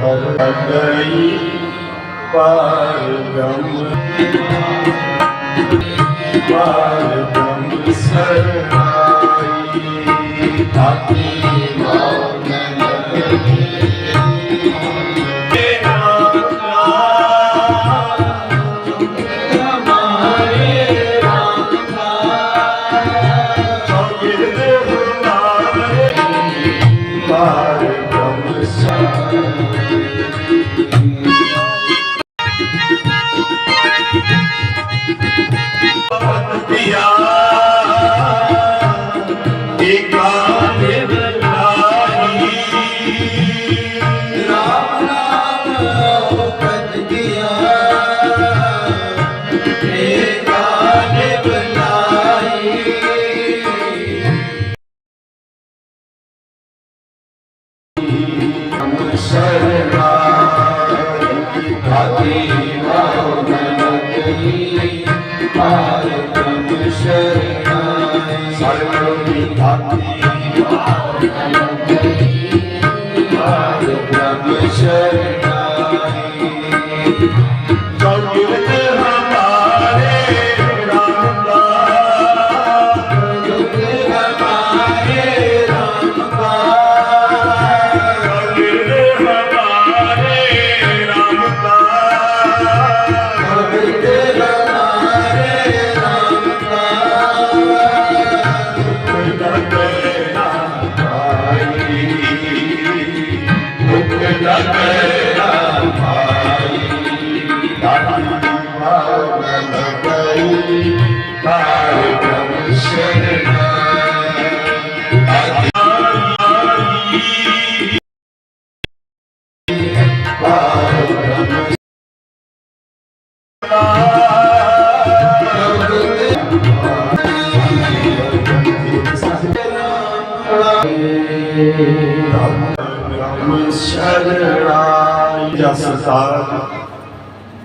ਹਰ ਗਈ ਪਾਰ ਬ੍ਰਹਮ ਪਾਰ ਬ੍ਰਹਮ ਸਰਨਾਈ ਆਪਣੀ ਰਾਮ ਨਾਮ ਹੋ ਕਜ ਗਿਆ।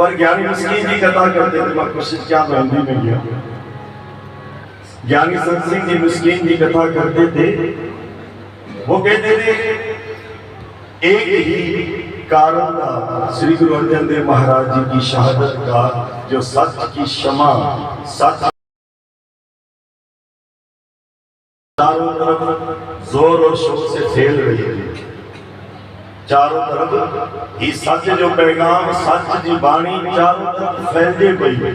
پر گیانی مسکین جی قطع کرتے تھے مقصد کیا رہنی میں گیا گیانی سن سنگھ جی مسکین جی قطع کرتے تھے۔ وہ کہتے تھے، ایک ہی کارن تھا سری گروہ جندے مہراج جی کی شہدت کا، جو سچ کی شما سچ طرف زور اور شوق سے پھیل رہی تھی۔ چاروں طرف ہی سچ جو پیغام سچ جی بانی چاروں طرف پھیلدے پئی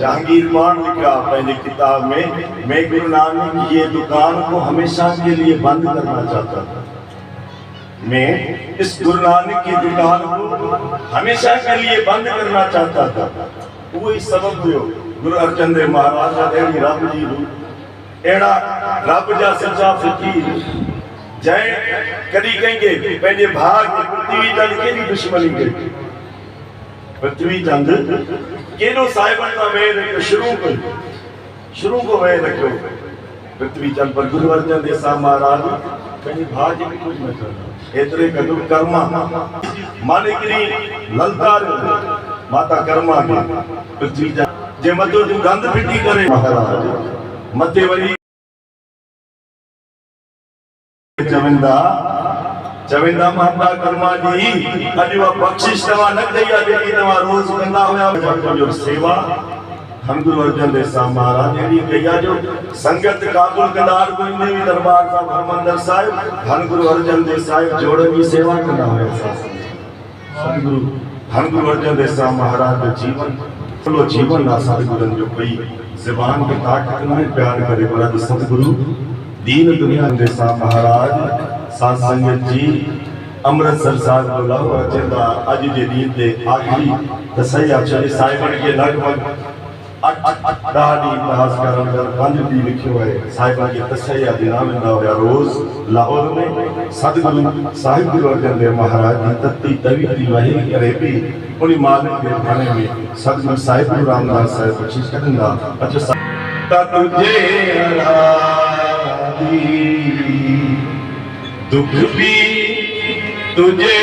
جہانگیر مان لکھا پہلے کتاب میں میں گرو نانک یہ دکان کو ہمیشہ کے لیے بند کرنا چاہتا تھا میں اس گرنانے کی دکان کو ہمیشہ کے لیے بند کرنا چاہتا تھا۔ وہی سبب دیو گرو ارجن دے مہاراج اڑی رب جی رو اڑا رب جا سچا فکیر جائیں کری کہیں گے پہنے بھاگ پرتوی چند کے لیے دشمنی گئی۔ پرتوی چند کینو صاحبن کا وید شروع کر۔ شروع کو وید رکھو۔ پرتوی چند پر گرو ارجن دے سا مہاراج، پہلے بھاگ کچھ نہ کرنا ایترے قدر کرما مالک نہیں للتا رہے ماتا کرما گا جے مجھو جو گند پٹی کرے مہرہ جو مجھے وہی چمندہ چمندہ مہتا کرما جی اجوہ بخشش نوہ نگ جائیہ جائیہ جائیہ روز کندہ ہویا جو سیوہ حمد الورجن دے سام مہاراج ایڑی کہیا جو سنگت کابل قدار کو انہیں بھی دربار کا بھرمندر صاحب حمدل گرو ارجن دے صاحب جوڑے بھی سیوا کرنا ہوئے حمدل گرو ہن گرو دے سام مہاراج دے جیون چلو جیون دا ساتھ گرن جو پئی زبان کے طاقت نہ پیار کرے بڑا دے سب گرو دین دنیا دے سام مہاراج سات سنگت جی امرتسر صاحب بلاو اچندا آج دے دین دے آخری تسیہ چلے صاحبن کے لگ بھگ داڑی پہاس کا رنگر پنج بھی لکھے ہوئے صاحبہ کے تشہیہ دینا میں ناوریا روز لاہور نے صدقہ صاحب دلو اگر دے مہراجی تتی تویتی وحی کرے بھی انہی مالک کے بھانے میں صدقہ صاحب دلو رامدہ صاحب اچھی شکریہ دا۔ اچھا صاحب تا تجھے آدی دکھ بھی تجھے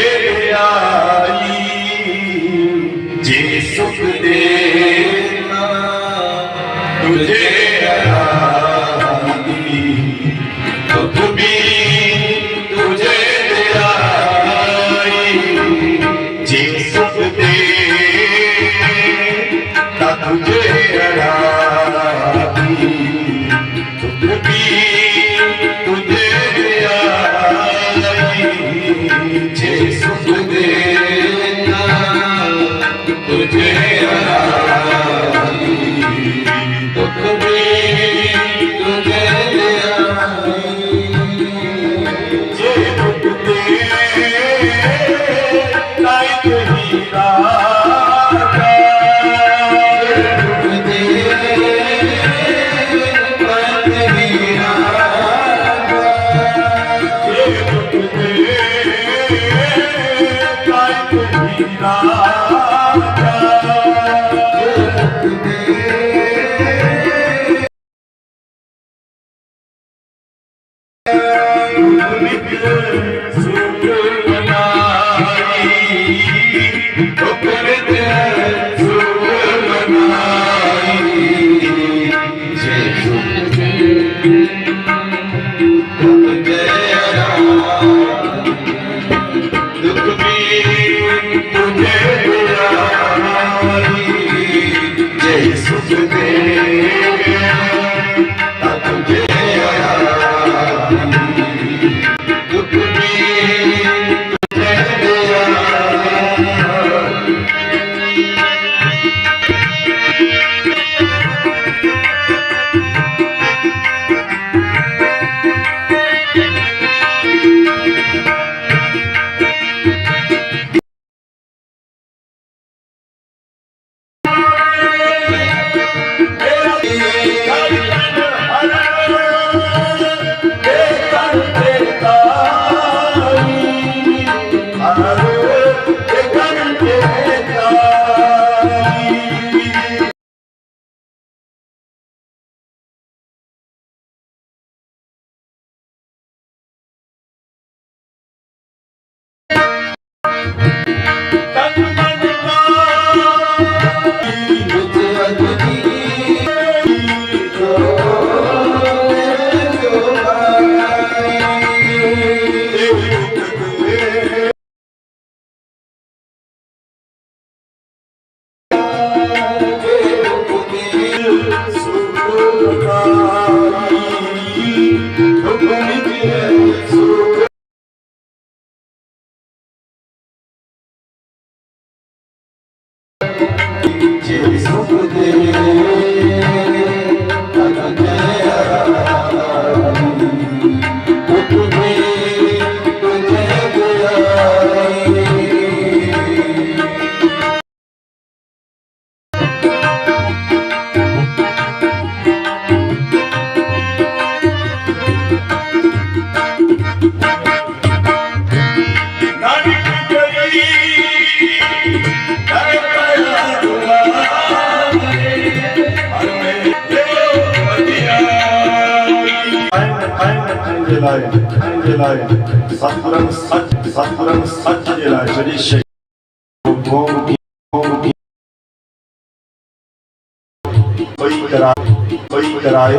کوئی کرائے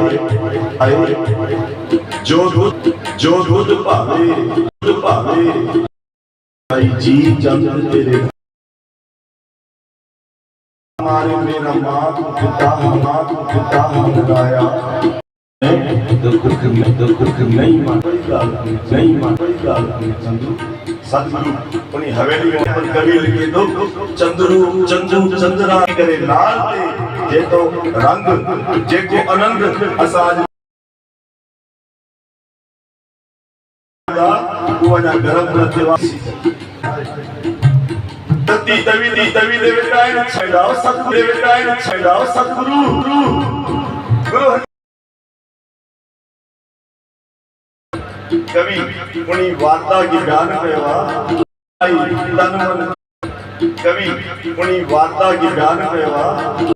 جو دودھ جو دودھ پاوے دودھ پاوے بھائی جی چند تیرے ہمارے میرا ماں تو پتا ماں تو پتا ہم گایا چندرو چندرو چندرا کرے لال تے جيڪو رنگ جيڪو آنند اسان دا گرم رکي واسي تتي توي توي دي بيٽاي ڇيدا ستگرو دي بيٽاي ڇيدا ستگرو. گرو ڪوي اني وارتا ڪه بيان ڪريوا آئي ڪوي اني وارتا ڪه بيان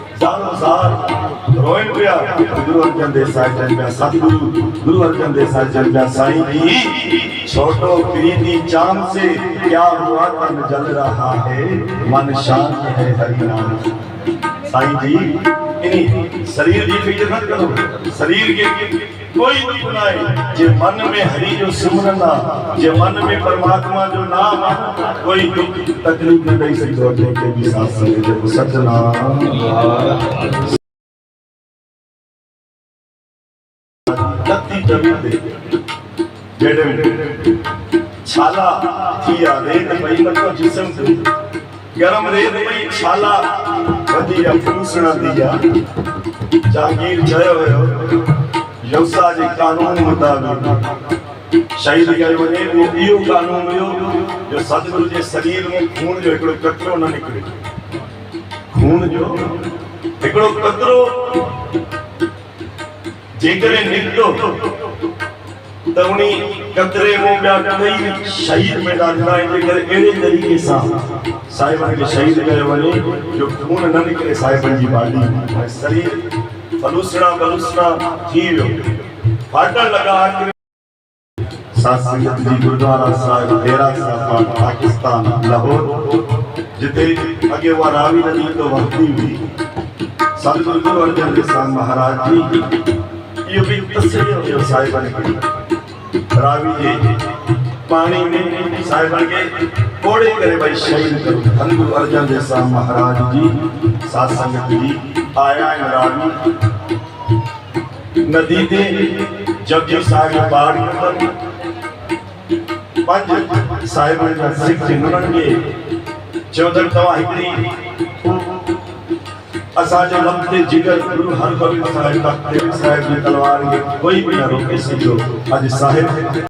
چار ہزار روئن پیا گروہ ارجن دے سائی جن پیا ست گرو گروہ ارجن دے سائی جن پیا سائی کی چھوٹو کرینی چام سے کیا ہوا تن جل رہا ہے؟ من شانت ہے ہری نام۔ سائی جی انہی سریر کی فکر نہ کرو۔ سریر کے کوئی نہ بنائے۔ جے من میں حریج و سمرنہ جے من میں پرماکمہ جو نام کوئی دکھ تکلیف نہیں دائی سکتا اور دیکھے بھی ساتھ سنے جے مسجنا لکھتی جمعیت دے۔ بیڑے میں چھالا تھی آرے دبائی لکھو مطلب جسم دے۔ گرم ریت میں چھالا بدی افروسنا دیا۔ جاگیر جائے ہوئے ہو۔ جلسا جي قانون مطابق شهيد ڪيو وڃي اهو اهو قانون هيو جو ستگرو جي شرير ۾ خون جو هڪڙو ڪچرو نه نڪري خون جو هڪڙو ڪچرو جيڪڏهن نڪتو ته ان ڪچري مون ٻيا ڪئي شهيد ۾ ڏاڍا آهن جيڪر اهڙي طريقي سان صاحبن کي شهيد ڪيو وڃي جو خون نه نڪري صاحبن جي ڀاڄي شرير بلوسنا بلوسنا جیو پھاٹا لگا کے ساسی جی گردوارا صاحب دیرا صاحب پاکستان لاہور جتے اگے وہ راوی ندی تو وقتی بھی سال گردو ارجن کے ساتھ مہاراج جی یہ بھی تصریح ہو صاحبہ نے کری راوی جی پانی میں صاحب کے کوڑے کرے بھائی شہید کرو انگل ارجن جیسا مہاراج جی سات سنگت جی آیا راجو ندی دے جب جب صاحب پار کر پنج صاحب جا سکھ جنن کے چودر توا ہکڑی اساجے لب جگر گرو ہر کوئی مسائل تک صاحب نے تلوار یہ کوئی بھی نہ روکے سکھو اج صاحب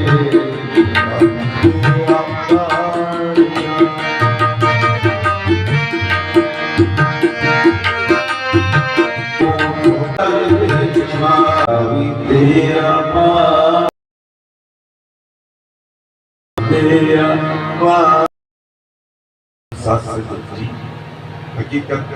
ਤੇਰਾ ਪਾ ਤੇਰਾ ਪਾ ਸੱਸ ਜੀ ਹਕੀਕਤ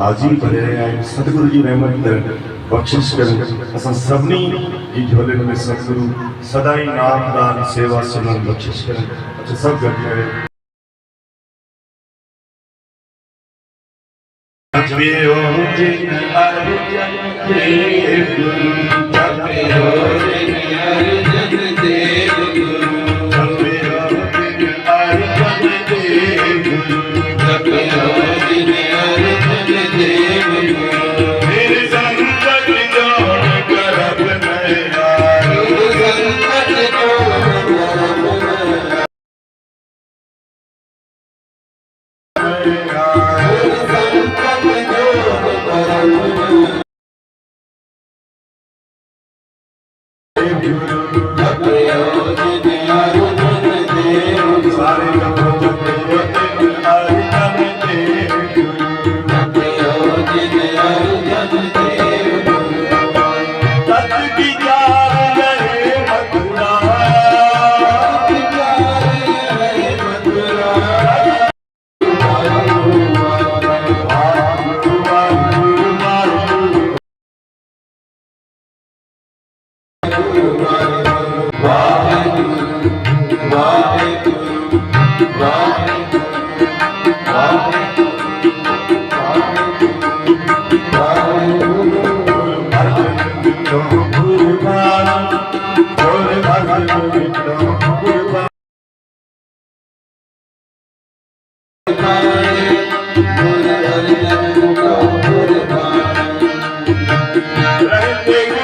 ਹਾਜ਼ਰ ਬਣੇ ਆਏ ਸਤਿਗੁਰੂ ਜੀ ਰਹਿਮਤ ਕਰਨ ਬਖਸ਼ਿਸ਼ ਕਰਨ ਅਸਾਂ ਸਭਨੀ ਜੀ ਝੋਲੇ ਨੂੰ ਸਤਿਗੁਰੂ ਸਦਾ ਹੀ ਨਾਮਦਾਨ ਸੇਵਾ ਸਿਮਰਨ ਬਖਸ਼ਿਸ਼ ਕਰਨ ਅੱਛਾ ਸਭ ਗੱਡੀਆਂ ਜਪਿਓ ਜਿਨ ਅਰਜਨ ਦੇਵ ਗੁਰੂ ਜਪਿਓ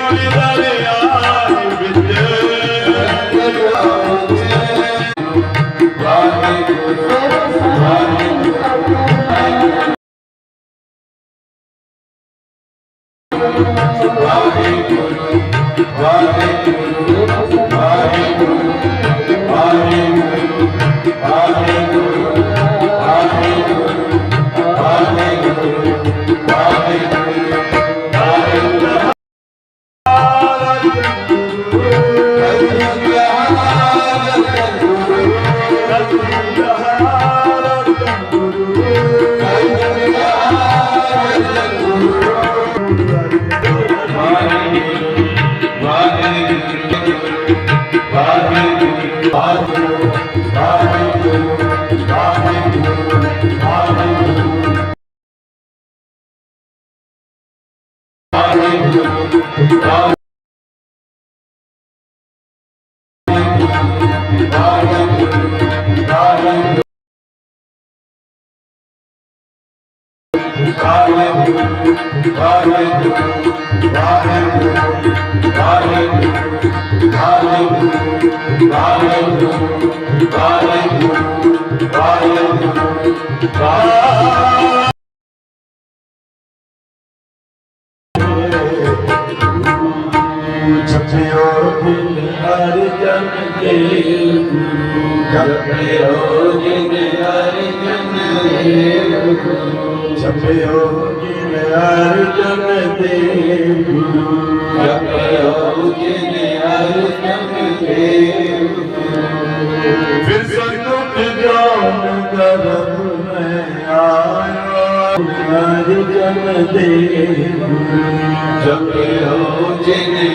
মনে দাঁড়িয়ে قالے جو قالے جو قالے چھپیو جن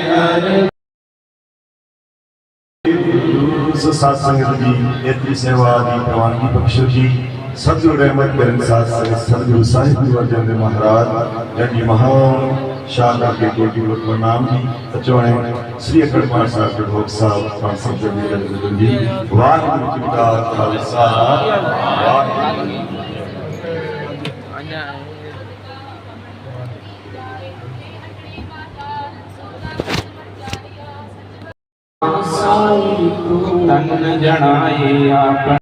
ساتھ سنگت جی، دی ایتری سیوا دی پروانگی بخشو جی۔ سدگو رحمت کرن ساتھ سے سدگو صاحب دیور جند مہراج جنگی مہاں شاہدہ کے کوٹی میں نام بھی اچوانے سری اکڑ پان صاحب کے بھوک صاحب، پان صاحب کے دیگر جدن جی واحد مجھتا خالصہ، واحد تن جنائے آپ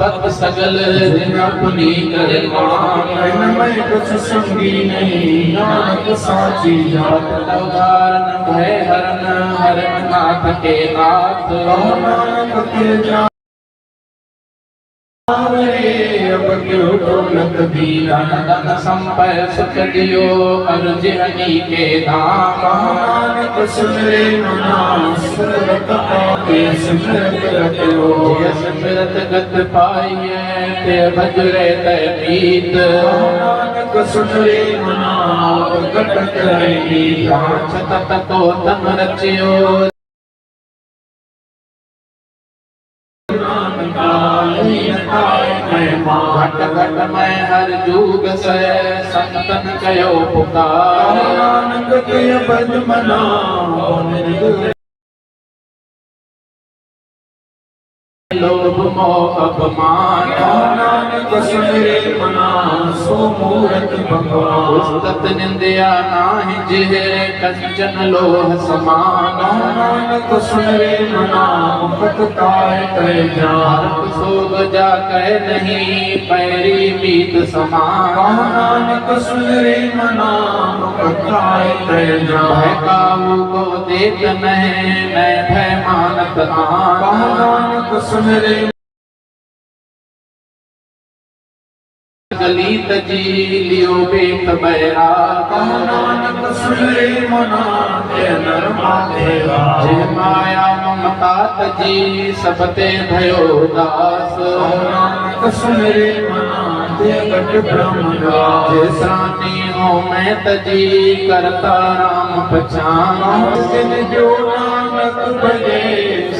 تک سگل دن اپنی کرمان میں کچھ سنگی نہیں نانک سانچی جات۔ لودارن بھے ہرن ہرن نات کے نات اور نانک کے جات موسیقی ಲಕ್ದೀರ ನನ್ನ Oh ۾ مان گهٽ گهٽ ۾ هر جوگ سي سنتن ڪيو پڪار. نانڪ ڪيئن بد ਪਾਈਐ ਤੇ ਭਜਰੇ ਤੈ ਪੀਤ ਕਹੋ ਨਾਨਕ ਸੁਨਰੇ ਮਨਾ ਪ੍ਰਗਟ ਕਰੇ ਨੀਤਾ ਪਾਂਚ ਤਤ ਕੋ ਤਮ ਰਚਿਓ ਘਟ ਘਟ ਮੈਂ ਹਰ ਜੂਗ ਸੈ ਸੰਤਨ ਕਯੋ ਪੁਕਾਰ ਨਾਨਕ ਕੇ ਬਦ ਮਨਾ ਨਿਰਗੁਣ ਲੋਭ ਮੋਹ ਅਪਮਾਨ ਨਾਨਕ ਸੁਨਰੇ ਮਨਾ ਸੋ ਮੂਰਤ ਭਗਵਾਨ ਉਸਤਤ ਨਿੰਦਿਆ ਨਾਹਿ ਜਿਹ ਕੰਚਨ ਲੋਹ ਸਮਾਨ گلی تجیلیو بے تبیرا کہنان تسلی منا کے نرما دیوا جے مایا ممتا تجی سبتے بھیو داس۔ کہنان تسلی منا کے گٹ میں تجی کرتا رام پچھانا سن جو نانک بھلے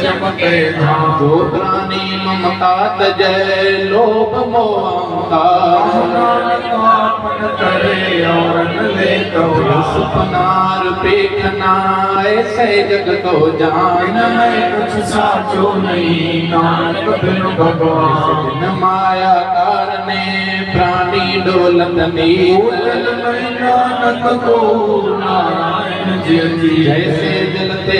چمکے تھا گوترانی لوگ موانتا سپنار پیکھنا ایسے جگ تو جان میں کچھ ساچو نہیں نانک بن بھگوان مایا کارنے پرانی ڈولت نیولن میں نانک کو نارائن جیتی جیسے دل تے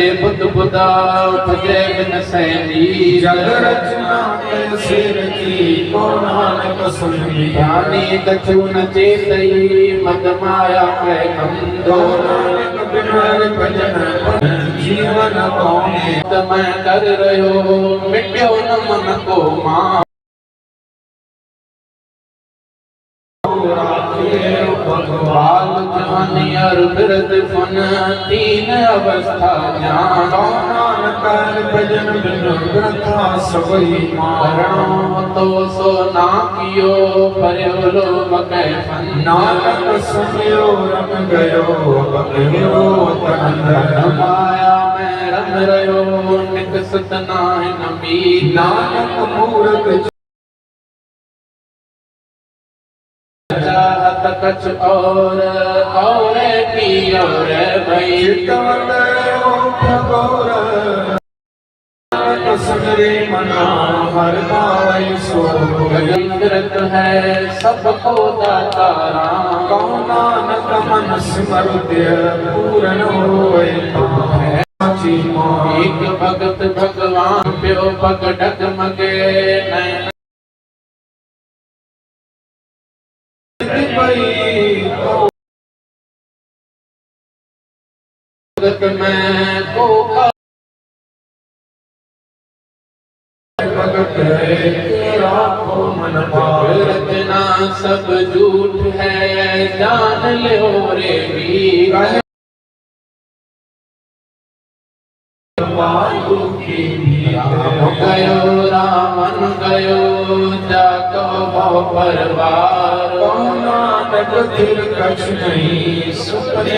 اٹھتے بن سینی جگ رجنا میں سر کی کونان پسندی یعنی تچون چیتی مدمایا میں کم دونان پر بجن پر جیون کونے تمہیں کر رہے ہو مٹیون من کو مان Oh, wow. اقبال جہانی اربرد فن تین اوستھا جان کونان کر بجن بن تھا سوئی مارنو تو سو نا کیو پریولو مکہ فن نالک سمیو رم گیو بکیو تن رمایا میں رم ریو نکستنا نمی نالک مورک مت کچھ اور اور کی اور بھئی سگرے منا ہر سو ہے سب کو داتا کونا من سمرت پورن ہوئے ایک بھگت بھگوان پیو بھگ مگے۔ تک میں دھوکہ اتنا سب جھوٹ ہے جان لو رے بھی گیو رامن پروار دل کچھ نہیں سپنے